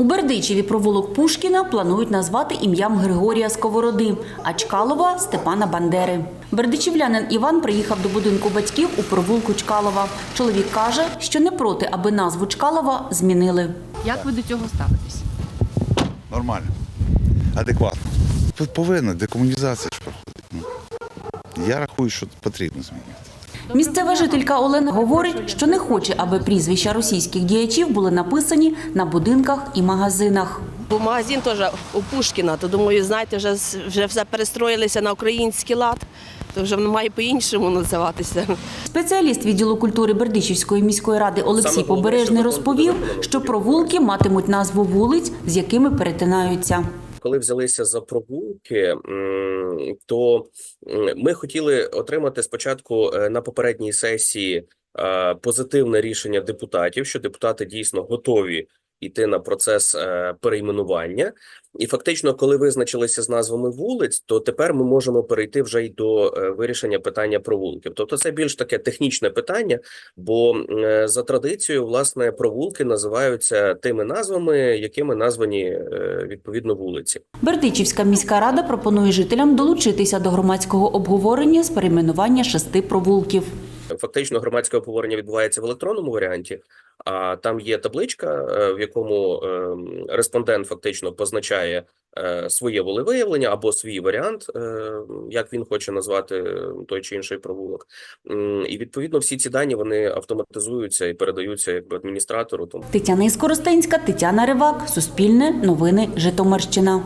У Бердичеві провулок Пушкіна планують назвати ім'ям Григорія Сковороди, а Чкалова – Степана Бандери. Бердичівлянин Іван приїхав до будинку батьків у провулку Чкалова. Чоловік каже, що не проти, аби назву Чкалова змінили. Як ви до цього ставитесь? Нормально. Адекватно. Тут повинна декомунізація ж проходить. Ну, Я рахую, що потрібно змінювати. Місцева жителька Олена говорить, що не хоче, аби прізвища російських діячів були написані на будинках і магазинах. Бо магазин теж у Пушкіна, то думаю, знаєте, вже, з- вже все перестроїлися на український лад, то вже воно має по-іншому називатися. Спеціаліст відділу культури Бердичівської міської ради Олексій Побережний розповів, що провулки матимуть назву вулиць, з якими перетинаються. Коли взялися за прогулки, м, то ми хотіли отримати спочатку е, на попередній сесії е, позитивне рішення депутатів, що депутати дійсно готові йти на процес е, перейменування. І фактично, коли визначилися з назвами вулиць, то тепер ми можемо перейти вже й до е, вирішення питання провулків. Тобто, це більш таке технічне питання, бо е, за традицією, власне, провулки називаються тими назвами, якими названі відповідно вулиці. Бердичівська міська рада пропонує жителям долучитися до громадського обговорення з перейменування шести провулків. Фактично, громадське обговорення відбувається в електронному варіанті. А там є табличка, е, в якому ем, респондент фактично позначає е, своє волевиявлення або свій варіант, е, як він хоче назвати той чи інший провулок. І відповідно всі ці дані вони автоматизуються і передаються якби адміністратору. Тетяна Іскоростенська, Тетяна Ривак, Суспільне, Новини, Житомирщина.